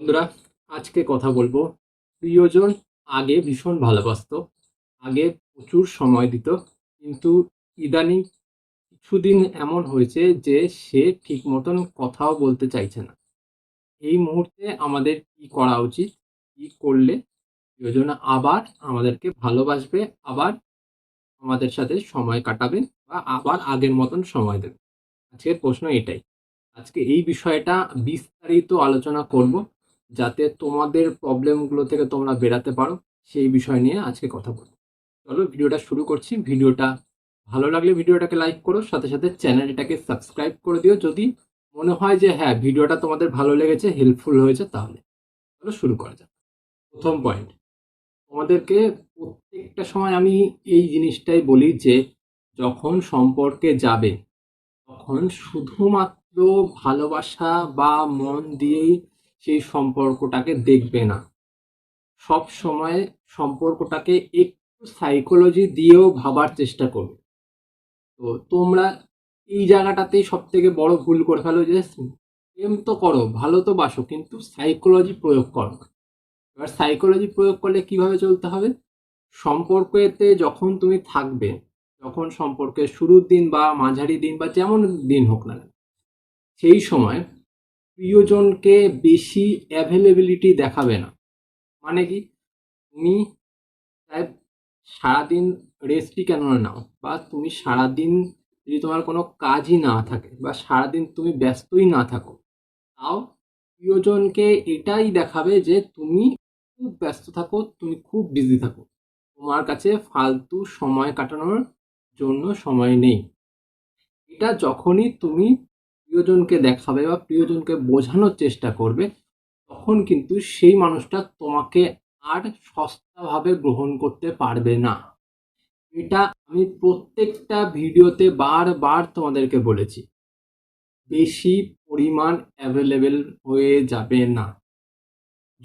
বন্ধুরা, আজকে কথা বলব। প্রিয়জন আগে ভীষণ ভালোবাসতো, আগে প্রচুর সময় দিত, কিন্তু ইদানিং কিছুদিন এমন হয়েছে যে সে ঠিক মতন কথাও বলতে চাইছে না। এই মুহূর্তে আমাদের কি করা উচিত, কি করলে প্রিয়জন আবার আমাদেরকে ভালোবাসবে, আবার আমাদের সাথে সময় কাটাবে বা আবার আগের মতন সময় দেবে আজকের প্রশ্ন এটাই। আজকে এই বিষয়টা বিস্তারিত আলোচনা করব। যাতে তোমাদের প্রবলেমগুলো থেকে তোমরা বেরাতে পারো, সেই বিষয় নিয়ে আজকে কথা বলব। চলো, ভিডিওটা শুরু করছি। ভিডিওটা ভালো লাগলে ভিডিওটাকে লাইক করো, সাথে সাথে চ্যানেলটাকে সাবস্ক্রাইব করে দিও। যদি মনে হয় যে হ্যাঁ ভিডিওটা তোমাদের ভালো লেগেছে হেল্পফুল হয়েছে, তাহলে চলো শুরু করা যাক। প্রথম পয়েন্ট তোমাদেরকে প্রত্যেকটা সময় আমি এই জিনিসটাই বলি যে, যখন সম্পর্কে যাবে, তখন শুধুমাত্র ভালোবাসা বা মন দিয়েই সেই সম্পর্কটাকে দেখবে না। সব সময় সম্পর্কটাকে একটু সাইকোলজি দিয়েও ভাবার চেষ্টা করবে। তো তোমরা এই জায়গাটাতেই সব থেকে বড় ভুল করে ফেলো যে, প্রেম তো করো, ভালো তো বাসো, কিন্তু সাইকোলজি প্রয়োগ করো। এবার সাইকোলজি প্রয়োগ করলে কীভাবে চলতে হবে? সম্পর্কেতে যখন তুমি থাকবে, যখন সম্পর্কের শুরুর দিন বা মাঝারি দিন বা যেমন দিন হোক না সেই সময় প্রিয়জনকে বেশি অ্যাভেলেবিলিটি দেখাবে না। মানে কি? তুমি প্রায় সারাদিন রেস্টই কেন নাও? বা তুমি সারাদিন যদি তোমার কোনো কাজই না থাকে বা সারাদিন তুমি ব্যস্তই না থাকো, তাও প্রিয়জনকে এটাই দেখাবে যে তুমি খুব ব্যস্ত থাকো, তুমি খুব বিজি থাকো। তোমার কাছে ফালতু সময় কাটানোর জন্য সময় নেই। এটা যখনই তুমি প্রিয়জনকে দেখাবে বা প্রিয়জনকে বোঝানোর চেষ্টা করবে, তখন কিন্তু সেই মানুষটা তোমাকে আর সস্তাভাবে গ্রহণ করতে পারবে না। এটা আমি প্রত্যেকটা ভিডিওতে বারবার তোমাদেরকে বলেছি। বেশি পরিমাণ অ্যাভেলেবেল হয়ে যাবে না।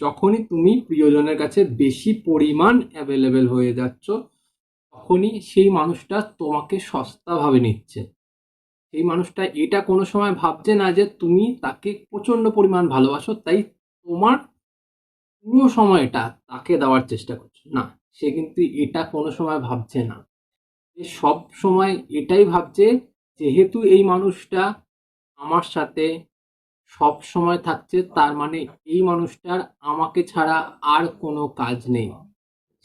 যখনই তুমি প্রিয়জনের কাছে বেশি পরিমাণ অ্যাভেলেবেল হয়ে যাচ্ছ, তখনই সেই মানুষটা তোমাকে সস্তাভাবে নিচ্ছে। সেই মানুষটা এটা কোনো সময় ভাবছে না যে তুমি তাকে প্রচণ্ড পরিমাণ ভালোবাসো, তাই তোমার পুরো সময়টা তাকে দেওয়ার চেষ্টা করছ। না, সে কিন্তু এটা কোনো সময় ভাবছে না। সে সব সময় এটাই ভাবছে, যেহেতু এই মানুষটা আমার সাথে সব সময় থাকছে, তার মানে এই মানুষটার আমাকে ছাড়া আর কোনো কাজ নেই।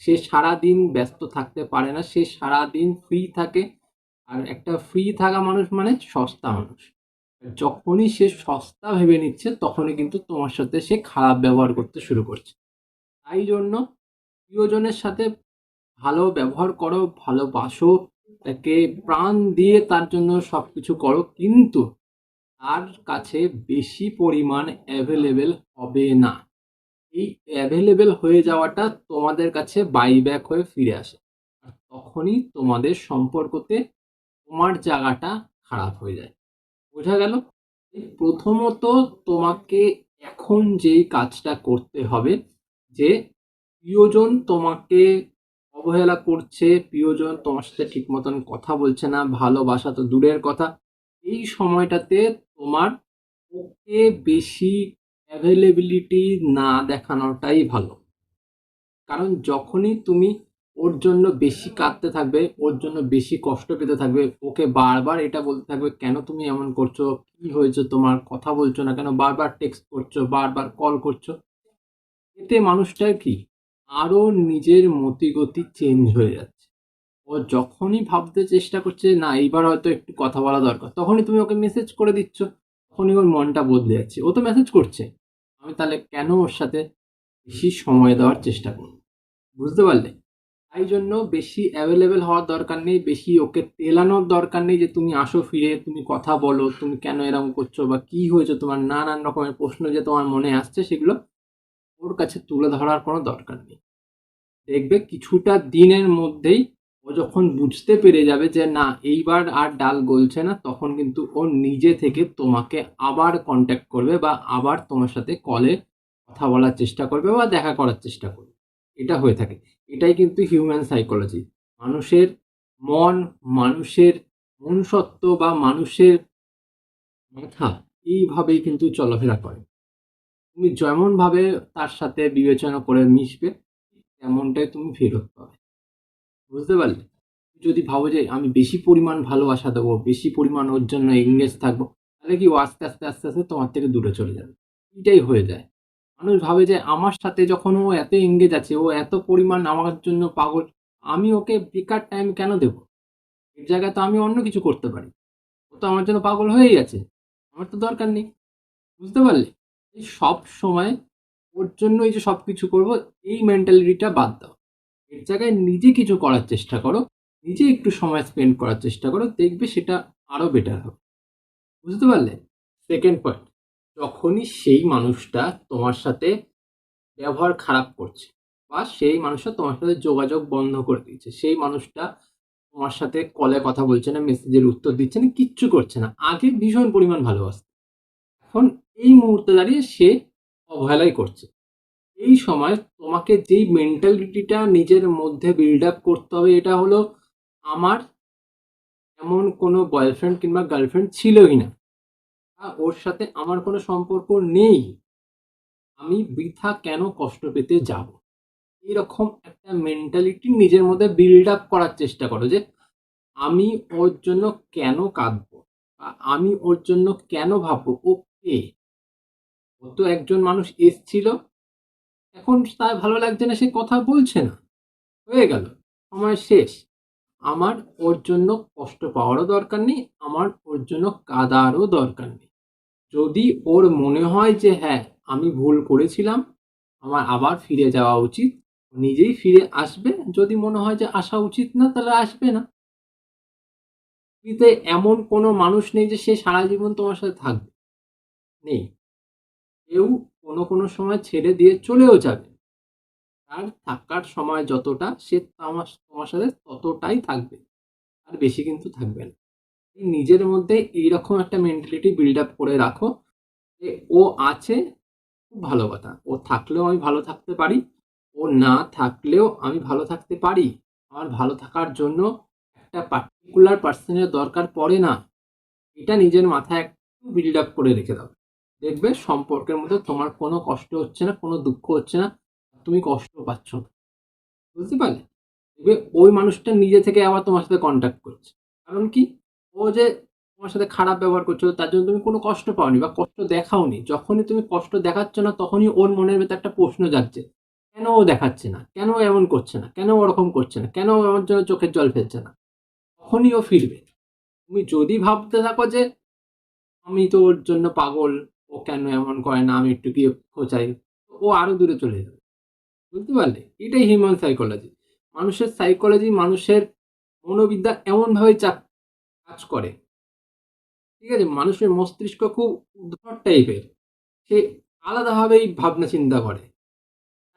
সে সারা দিন ব্যস্ত থাকতে পারে না, সে সারা দিন ফ্রি থাকে আর একটা ফ্রি থাকা মানুষ মানে সস্তা মানুষ। যখনই সে সস্তা ভেবে নিচ্ছে, তখনই কিন্তু তোমার সাথে সে খারাপ ব্যবহার করতে শুরু করছে। তাই জন্য প্রিয়জনের সাথে ভালো ব্যবহার করো, ভালোবাসো, তাকে প্রাণ দিয়ে তার জন্য সব কিছু করো, কিন্তু তার কাছে বেশি পরিমাণ অ্যাভেলেবেল হবে না। এই অ্যাভেলেবেল হয়ে যাওয়াটা তোমাদের কাছে বাইব্যাক হয়ে ফিরে আসে। তখনই তোমাদের সম্পর্কতে তোমার জায়গাটা খারাপ হয়ে যায়। বোঝা গেল? প্রথমত তোমাকে এখন যেই কাজটা করতে হবে, যে প্রিয়জন তোমাকে অবহেলা করছে, প্রিয়জন তোমার সাথে ঠিক মতন কথা বলছে না, ভালোবাসা তো দূরের কথা, এই সময়টাতে তোমার ওকে বেশি অ্যাভেলেবিলিটি না দেখানোটাই ভালো। কারণ যখনই তুমি ওর জন্য বেশি কাঁদতে থাকবে, ওর জন্য বেশি কষ্ট পেতে থাকবে। ওকে বারবার এটা বলতে থাকবে, কেন তুমি এমন করছ? কি হয়েছে তোমার? কথা বলছো না কেন? বারবার টেক্সট করছ, বারবার কল করছ? এতে মানুষটার কি? আরও নিজের মতিগতি চেঞ্জ হয়ে যাচ্ছে। ও যখনই ভাবতে চেষ্টা করছে, না, এইবার হয়তো একটু কথা বলা দরকার। তখনই তুমি ওকে মেসেজ করে দিচ্ছ, তখনই ওর মনটা বদলে যাচ্ছে। ও তো মেসেজ করছে। আমি তাহলে কেন ওর সাথে বেশি সময় দেওয়ার চেষ্টা করব? বুঝতে পারলে? তাই জন্য বেশি অ্যাভেলেবেল হওয়ার দরকার নেই, বেশি ওকে তেলানোর দরকার নেই যে তুমি আসো ফিরে, তুমি কথা বলো, তুমি কেন এরকম করছ বা কি হয়েছে, তোমার নানান রকমের প্রশ্ন যে তোমার মনে আসছে সেগুলো ওর কাছে তুলে ধরার কোনো দরকার নেই। দেখবে কিছুটা দিনের মধ্যেই ও যখন বুঝতে পেরে যাবে যে না, এইবার আর ডাল গলছে না, তখন কিন্তু ও নিজে থেকে তোমাকে আবার কন্ট্যাক্ট করবে বা আবার তোমার সাথে কলে কথা বলার চেষ্টা করবে বা দেখা করার চেষ্টা করবে। এটা হয়ে থাকে। এটাই কিন্তু হিউম্যান সাইকোলজি মানুষের মন, মানুষের মনুষ্যত্ব বা মানুষের মাথা এইভাবেই কিন্তু চলাফেরা করে। তুমি যেমনভাবে তার সাথে বিবেচনা করে মিশবে, তেমনটাই তুমি ফেরত পাবে। বুঝতে পারলে? যদি ভাবো যে আমি বেশি পরিমাণ ভালোবাসা দেবো, বেশি পরিমাণ ওর জন্য এঙ্গেজ থাকব, তাহলে কি ও আস্তে আস্তে আস্তে আস্তে তোমার থেকে দূরে চলে যাবে? এটাই হয়ে যায়। মানুষ ভাবে যে আমার সাথে যখন ও এত এঙ্গেজ আছে, ও এত পরিমাণ আমার জন্য পাগল, আমি ওকে বেকার টাইম কেন দেবো? এর জায়গায় তো আমি অন্য কিছু করতে পারি। ও তো আমার জন্য পাগল হয়েই আছে। আমার তো দরকার নেই। বুঝতে পারলে? এই সব সময় ওর জন্য এই যে সব কিছু করব, এই মেন্টালিটিটা বাদ দাও। এর জায়গায় নিজে কিছু করার চেষ্টা করো, নিজে একটু সময় স্পেন্ড করার চেষ্টা করো, দেখবে সেটা আরও বেটার হবে। বুঝতে পারলে? সেকেন্ড পয়েন্ট যখনই সেই মানুষটা তোমার সাথে ব্যবহার খারাপ করছে বা সেই মানুষটা তোমার সাথে যোগাযোগ বন্ধ করে দিচ্ছে সেই মানুষটা তোমার সাথে কলে কথা বলছে না মেসেজের উত্তর দিচ্ছে না, কিচ্ছু করছে না। আগে ভীষণ পরিমাণ ভালোবাসত। এখন এই মুহূর্তে দাঁড়িয়ে সে অবহেলাই করছে। এই সময় তোমাকে যেই মেন্টালিটিটা নিজের মধ্যে বিল্ড আপ করতে হবে, এটা হলো আমার এমন কোনো বয়ফ্রেন্ড কিংবা গার্লফ্রেন্ড ছিলই না। ওর সাথে আমার কোনো সম্পর্ক নেই। আমি বৃথা কেন কষ্ট পেতে যাব? এরকম একটা মেন্টালিটি নিজের মধ্যে বিল্ড আপ করার চেষ্টা করো যে, আমি ওর জন্য কেন কাঁদবো? আমি ওর জন্য কেন ভাববো? ও কে ও তো একজন মানুষ এসছিল। এখন তার ভালো লাগছে না, সে কথা বলছে না। হয়ে গেল। সময় শেষ। আমার ওর জন্য কষ্ট পাওয়ারও দরকার নেই, আমার ওর জন্য কাদারও দরকার নেই। যদি ওর মনে হয় যে হ্যাঁ আমি ভুল করেছিলাম, আমার আবার ফিরে যাওয়া উচিত নিজেই ফিরে আসবে, যদি মনে হয় যে, আসা উচিত না, তাহলে আসবে না। পৃথিবীতে এমন কোনো মানুষ নেই যে, সে সারা জীবন তোমার সাথে থাকবে। নেই। কেউ কোনো কোনো সময় ছেড়ে দিয়ে চলেও যাবে। তার থাকার সময় যতটা, সে আমার তোমার সাথে ততটাই থাকবে, আর বেশি কিন্তু থাকবে না। নিজের মধ্যে এইরকম একটা মেন্টালিটি বিল্ড আপ করে রাখো যে ও আছে, খুব ভালো কথা। ও থাকলেও আমি ভালো থাকতে পারি, ও না থাকলেও আমি ভালো থাকতে পারি। আমার ভালো থাকার জন্য একটা পার্টিকুলার পার্সনের দরকার পড়ে না। এটা নিজের মাথায় একটু বিল্ড আপ করে রেখে দাও। দেখবে সম্পর্কের মধ্যে তোমার কোনো কষ্ট হচ্ছে না, কোনো দুঃখ হচ্ছে না। তুমি কষ্ট পাচ্ছ। বুঝতে পারলে? দেখবে ওই মানুষটা নিজে থেকে আবার তোমার সাথে কন্ট্যাক্ট করছে। কারণ কি? ও যে তোমার সাথে খারাপ ব্যবহার করছ তার জন্য তুমি কোনো কষ্ট পাওনি বা কষ্ট দেখাওনি। যখনই তুমি কষ্ট দেখাচ্ছ না, তখনই ওর মনের ভেতর একটা প্রশ্ন যাচ্ছে কেন ও দেখাচ্ছে না? কেন এমন করছে না? কেন ওরকম করছে না? কেন আমার জন্য চোখের জল ফেলছে না? তখনই ও ফিরবে। তুমি যদি ভাবতে থাকো যে, আমি তো ওর জন্য পাগল, ও কেন এমন করে না? আমি একটু গিয়ে খোঁচাই। ও আরও দূরে চলে যাবে। বুঝতে পারলে? এটাই হিউম্যান সাইকোলজি মানুষের সাইকোলজি মানুষের মনোবিদ্যা এমনভাবে চাপ কাজ করে। ঠিক আছে? মানুষের মস্তিষ্ক খুব উদ্ভট টাইপের সে আলাদাভাবেই ভাবনা চিন্তা করে।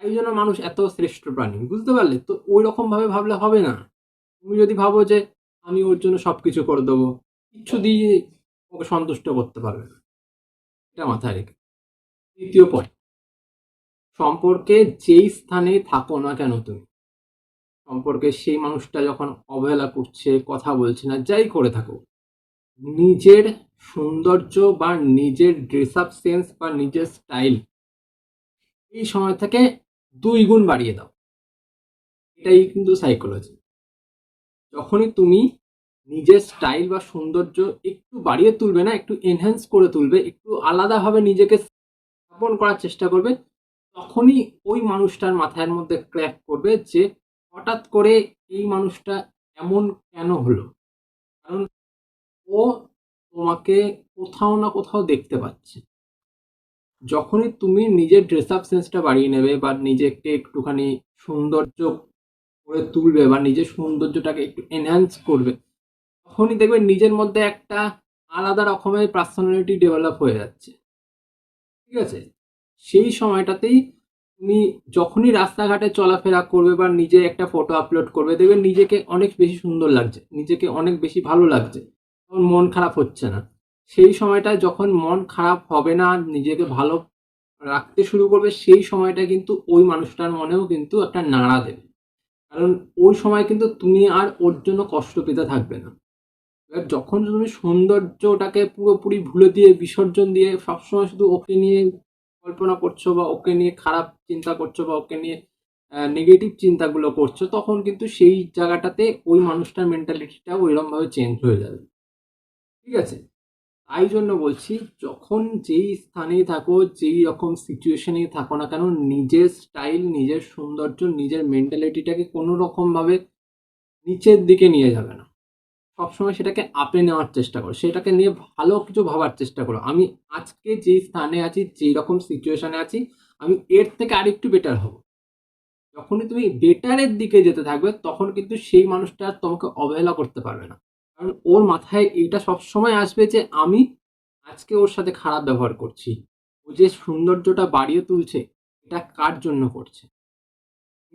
তাই জন্য মানুষ এত শ্রেষ্ঠ প্রাণী। বুঝতে পারলে? তো ওই রকম ভাবে ভাবলে হবে না। তুমি যদি ভাবো যে আমি ওর জন্য সব কিছু করে দেবো, কিচ্ছু দিয়ে ওকে সন্তুষ্ট করতে পারবে না। এটা মাথায় রেখে। তৃতীয় পয়েন্ট সম্পর্কে যেই স্থানে থাকো না কেন তুমি? সম্পর্কে সেই মানুষটা যখন অবহেলা করছে, কথা বলছে না, যাই করে থাকো নিজের সৌন্দর্য বা নিজের ড্রেস আপ সেন্স বা নিজের স্টাইল এই সময় থেকে দুই গুণ বাড়িয়ে দাও। এটাই কিন্তু সাইকোলজি যখনই তুমি নিজের স্টাইল বা সৌন্দর্য একটু বাড়িয়ে তুলবে না, একটু এনহ্যান্স করে তুলবে, একটু আলাদাভাবে নিজেকে স্থাপন করার চেষ্টা করবে তখনই ওই মানুষটার মাথার মধ্যে ক্র্যাক করবে যে হঠাৎ করে এই মানুষটা এমন কেন হলো? কারণ ও তোমাকে কোথাও না কোথাও দেখতে পাচ্ছে। যখনই তুমি নিজের ড্রেস আপ সেন্সটা বাড়িয়ে নেবে বা নিজেকে একটুখানি সৌন্দর্য করে তুলবে বা নিজের সৌন্দর্যটাকে একটু এনহ্যান্স করবে, তখনই দেখবে নিজের মধ্যে একটা আলাদা রকমের পার্সোনালিটি ডেভেলপ হয়ে যাচ্ছে। ঠিক আছে? সেই সময়টাতেই তুমি যখনই রাস্তাঘাটে চলাফেরা করবে বা নিজে একটা ফটো আপলোড করবে, দেখবে নিজেকে অনেক বেশি সুন্দর লাগছে, নিজেকে অনেক বেশি ভালো লাগছে। তখন মন খারাপ হচ্ছে না। সেই সময়টায় যখন মন খারাপ হবে না, নিজেকে ভালো রাখতে শুরু করবে, সেই সময়টা কিন্তু ওই মানুষটার মনেও কিন্তু একটা নাড়া দেবে। কারণ ওই সময় কিন্তু তুমি আর ওর জন্য কষ্ট পেতে থাকবে না। এবার যখন তুমি সৌন্দর্যটাকে পুরোপুরি ভুলে দিয়ে, বিসর্জন দিয়ে সবসময় শুধু ওকে নিয়ে কল্পনা করছ বা ওকে নিয়ে খারাপ চিন্তা করছ বা ওকে নিয়ে নেগেটিভ চিন্তাগুলো করছ, তখন কিন্তু সেই জায়গাটাতে ওই মানুষটার মেন্টালিটিটা ওইরকমভাবে চেঞ্জ হয়ে যাবে। ঠিক আছে? তাই জন্য বলছি, যখন যেই স্থানেই থাকো, যেই রকম সিচুয়েশনেই থাকো না কেন, নিজের স্টাইল নিজের সৌন্দর্য, নিজের মেন্টালিটিটাকে কোনো রকমভাবে নিচের দিকে নিয়ে যাবে না। সবসময় সেটাকে আপে নেওয়ার চেষ্টা করো, সেটাকে নিয়ে ভালো কিছু ভাবার চেষ্টা করো। আমি আজকে যেই স্থানে আছি, যেই রকম সিচুয়েশনে আছি, আমি এর থেকে আরেকটু বেটার হব। যখনই তুমি বেটারের দিকে যেতে থাকবে, তখন কিন্তু সেই মানুষটা আর তোমাকে অবহেলা করতে পারবে না। কারণ ওর মাথায় এইটা সবসময় আসবে যে, আমি আজকে ওর সাথে খারাপ ব্যবহার করছি। ও যে সৌন্দর্যটা বাড়িয়ে তুলছে, এটা কার জন্য করছে?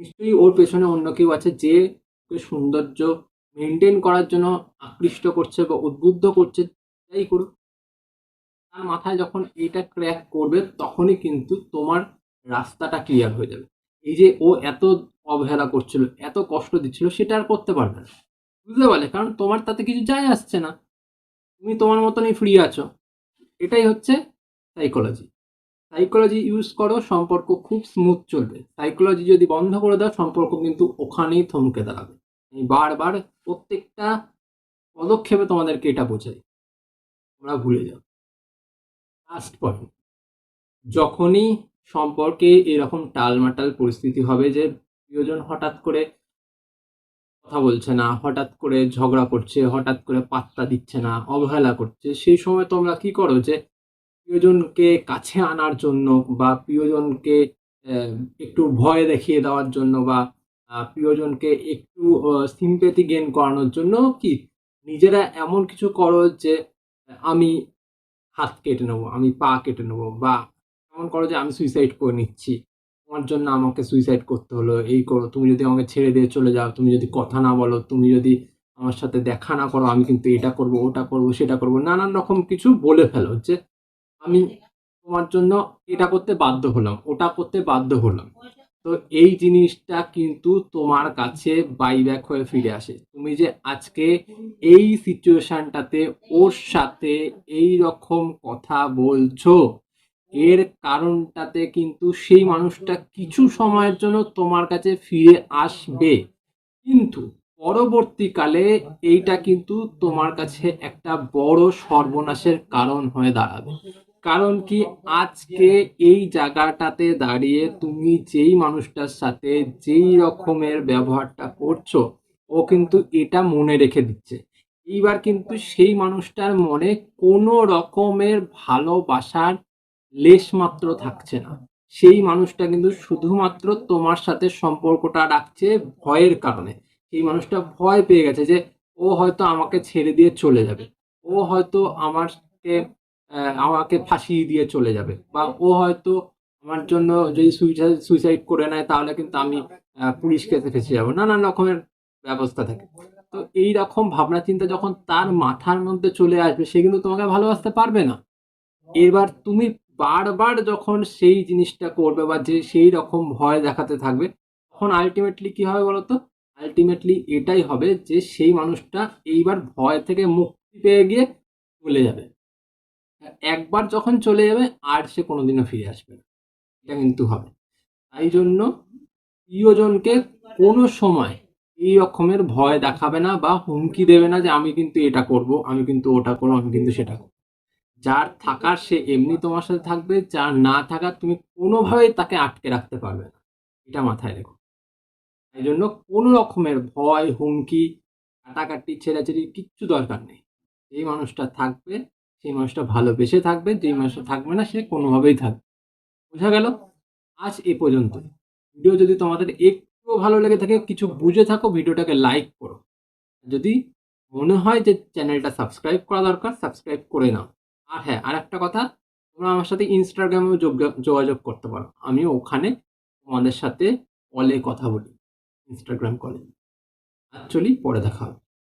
নিশ্চয়ই ওর পেছনে অন্য কেউ আছে যে সৌন্দর্য মেনটেন করার জন্য আকৃষ্ট করছে বা উদ্বুদ্ধ করছে যাই করুক। তার মাথায় যখন এইটা ক্র্যাক করবে, তখনই কিন্তু তোমার রাস্তাটা ক্লিয়ার হয়ে যাবে। এই যে ও এত অবহেলা করছিল, এত কষ্ট দিচ্ছিল, সেটা আর করতে পারবে না। বুঝতে পারলে? কারণ তোমার তাতে কিছু যায় আসছে না। তুমি তোমার মতনই ফ্রি আছো। এটাই হচ্ছে সাইকোলজি সাইকোলজি ইউজ করো, সম্পর্ক খুব স্মুথ চলবে। সাইকোলজি যদি বন্ধ করে দাও, সম্পর্ক কিন্তু ওখানেই থমকে দাঁড়াবে। বারবার প্রত্যেকটা পদক্ষেপে তোমাদেরকে এটা বোঝাই। তোমরা ভুলে যাও। লাস্ট পয়েন্ট যখনই সম্পর্কে এরকম টালমাটাল পরিস্থিতি হবে যে প্রিয়জন হঠাৎ করে কথা বলছে না, হঠাৎ করে ঝগড়া করছে, হঠাৎ করে পাত্তা দিচ্ছে না, অবহেলা করছে, সেই সময় তোমরা কি করো যে প্রিয়জনকে কাছে আনার জন্য বা প্রিয়জনকে একটু ভয় দেখিয়ে দেওয়ার জন্য বা প্রিয়জনকে একটু সিম্পেথি গেন করানোর জন্য কি নিজেরা এমন কিছু করো যে আমি হাত কেটে নেব, আমি পা কেটে নেব বা এমন করো যে আমি সুইসাইড করে নিচ্ছি। তোমার জন্য আমাকে সুইসাইড করতে হলো, এই করো, তুমি যদি আমাকে ছেড়ে দিয়ে চলে যাও, তুমি যদি কথা না বলো, তুমি যদি আমার সাথে দেখা না করো, আমি কিন্তু এটা করব, ওটা করব, সেটা করব, নানান রকম কিছু বলে ফেলো যে আমি তোমার জন্য এটা করতে বাধ্য হলাম, ওটা করতে বাধ্য হলাম। তো এই জিনিসটা কিন্তু তোমার কাছে বাইব্যাক হয়ে ফিরে আসে। তুমি যে আজকে এই সিচুয়েশনটাতে ওর সাথে এই রকম কথা বলছো, এর কারণটাতে কিন্তু সেই মানুষটা কিছু সময়ের জন্য তোমার কাছে ফিরে আসবে। কিন্তু পরবর্তীকালে এইটা কিন্তু তোমার কাছে একটা বড় সর্বনাশের কারণ হয়ে দাঁড়াবে। কারণ কি আজকে এই জায়গাটাতে দাঁড়িয়ে তুমি যেই মানুষটার সাথে যেই রকমের ব্যবহারটা করছ, ও কিন্তু এটা মনে রেখে দিচ্ছে। এইবার কিন্তু সেই মানুষটার মনে কোনো রকমের ভালোবাসার লেশ মাত্র থাকছে না। সেই মানুষটা কিন্তু শুধুমাত্র তোমার সাথে সম্পর্কটা রাখছে ভয়ের কারণে। সেই মানুষটা ভয় পেয়ে গেছে যে ও হয়তো আমাকে ছেড়ে দিয়ে চলে যাবে। ও হয়তো আমাকে আমাকে ফাঁসিয়ে দিয়ে চলে যাবে। বা ও হয়তো আমার জন্য যদি সুইসাইড সুইসাইড করে নেয়, তাহলে কিন্তু আমি পুলিশ কেসে ফেসে যাব। নানান রকমের ব্যবস্থা থাকে। তো এই রকম ভাবনা চিন্তা যখন তার মাথার মধ্যে চলে আসবে, সে কিন্তু তোমাকে ভালোবাসতে পারবে না। এবার তুমি বারবার যখন সেই জিনিসটা করবে বা যে সেই রকম ভয় দেখাতে থাকবে, তখন আলটিমেটলি কি হবে বলতো? আলটিমেটলি এটাই হবে যে সেই মানুষটা এইবার ভয় থেকে মুক্তি পেয়ে গিয়ে চলে যাবে। একবার যখন চলে যাবে, আর সে কোনোদিনও ফিরে আসবে না। এটা কিন্তু হবে। তাই জন্য প্রিয়জনকে কোনো সময় এই রকমের ভয় দেখাবে না বা হুমকি দেবে না যে, আমি কিন্তু এটা করব, আমি কিন্তু ওটা করব, আমি কিন্তু সেটা করব। যার থাকার সে এমনি তোমার সাথে থাকবে, যার না থাকার তুমি কোনোভাবেই তাকে আটকে রাখতে পারবে না। এটা মাথায় রেখো। তাই জন্য কোনো রকমের ভয়, হুমকি, কাটাকাটি, ছেড়াছেড়ি কিচ্ছু দরকার নেই। এই মানুষটা থাকবে সেই মানুষটা ভালোবেসে থাকবে, যেই মানুষটা থাকবে না, সে কোনোভাবেই থাকবে বোঝা গেল? আজ এ পর্যন্ত। ভিডিও যদি তোমাদের একটু ভালো লেগে থাকে, কিছু বুঝে থাকো, ভিডিওটাকে লাইক করো। যদি মনে হয় যে চ্যানেলটা সাবস্ক্রাইব করা দরকার সাবস্ক্রাইব করে নাও। আর হ্যাঁ আর একটা কথা, তোমরা আমার সাথে ইনস্টাগ্রামেও যোগ- যোগাযোগ করতে পারো। আমি ওখানে তোমাদের সাথে কলে কথা বলি ইনস্টাগ্রাম কলে অ্যাকচুয়ালি পরে দেখা হবে।